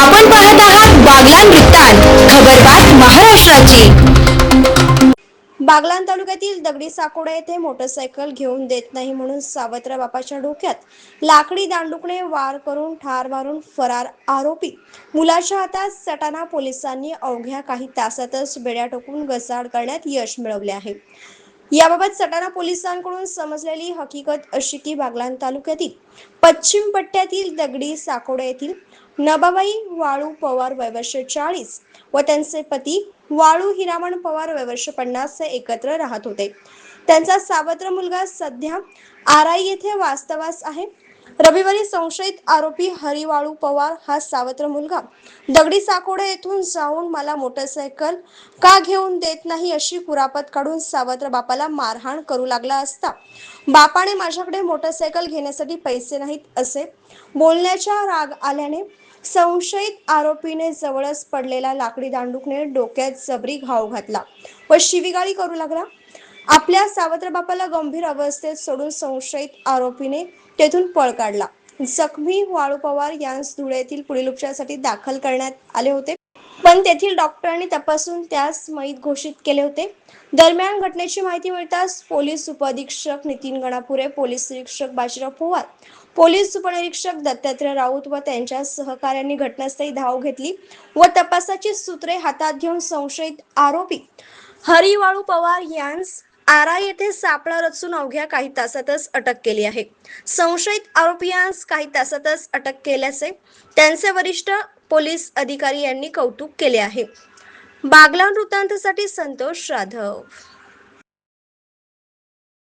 आपण पाहत आहात बागलान वृत्तांत खबरबात महाराष्ट्राची. बागलाण तालुक्यातील दगडी साकोडा येथे मोटरसायकल घेऊन देत नाही म्हणून सावत्र बापाच्या डोक्यात लाकडी दांडुकणे वार करून ठार मारून फरार आरोपी. मुलाच्या हातात सटाणा पोलिसांनी अवघ्या काही तासातच बेड्या टोकून गसाड करण्यात यश मिळवले आहे. याबाबत सटाणा पोलिसांकडून समजलेली हकीकत अशी की बागलाण तालुक्यातील पश्चिम पट्ट्यातील दगडी साकोडे येथील नबाबाई वाळू पवार वयवर्ष चाळीस व त्यांचे पती वाळू हिरामण पवार वयवर्ष पन्नास हे एकत्र राहत होते. त्यांचा सावत्र मुलगा सध्या आराई येथे वास्तवास आहे. रविवारी संशयित आरोपी हरिवाळू पवार हा सावत्र मुलगा. दगडी साकोडे येथून जाऊन मला मोटरसायकल का घेऊन देत नाही अशी कुरापत काढून सावत्र बापाला मारहाण करू लागला असता. बापाने माझ्याकडे मोटरसायकल घेण्यासाठी पैसे नाहीत असे बोलण्याच्या राग आल्याने संशयित आरोपीने जवळच पडलेला लाकडी दांडूकने डोक्यात जबरी घाव घातला. व शिवीगाळी करू लागला. आपल्या सावत्र बापाला गंभीर अवस्थेत सोडून संशयित आरोपीने तेथून पळ काढला. जखमी वाळू पवार यांस धुळेतील पुढील उपचारासाठी दाखल करण्यात आले होते. पण तेथील डॉक्टरांनी तपासून त्यास मयत घोषित केले होते. दरम्यान घटनेची माहिती मिळताच पोलीस उपअधीक्षक नितीन गणापुरे पोलीस निरीक्षक बाजीराव पोवार पोलीस उपनिरीक्षक दत्तात्रय राऊत व त्यांच्या सहकाऱ्यांनी घटनास्थळी धाव घेतली व तपासाची सूत्रे हातात घेऊन संशयित आरोपी हरिवाळू पवार यांस आरा येथे सापळा रचून अवघ्या काही तासातच अटक केली आहे. संशयित आरोपियांस काही तासातच अटक केल्याचे त्यांचे वरिष्ठ पोलीस अधिकारी यांनी कौतुक केले आहे. बागला वृत्तांतसाठी संतोष जाधव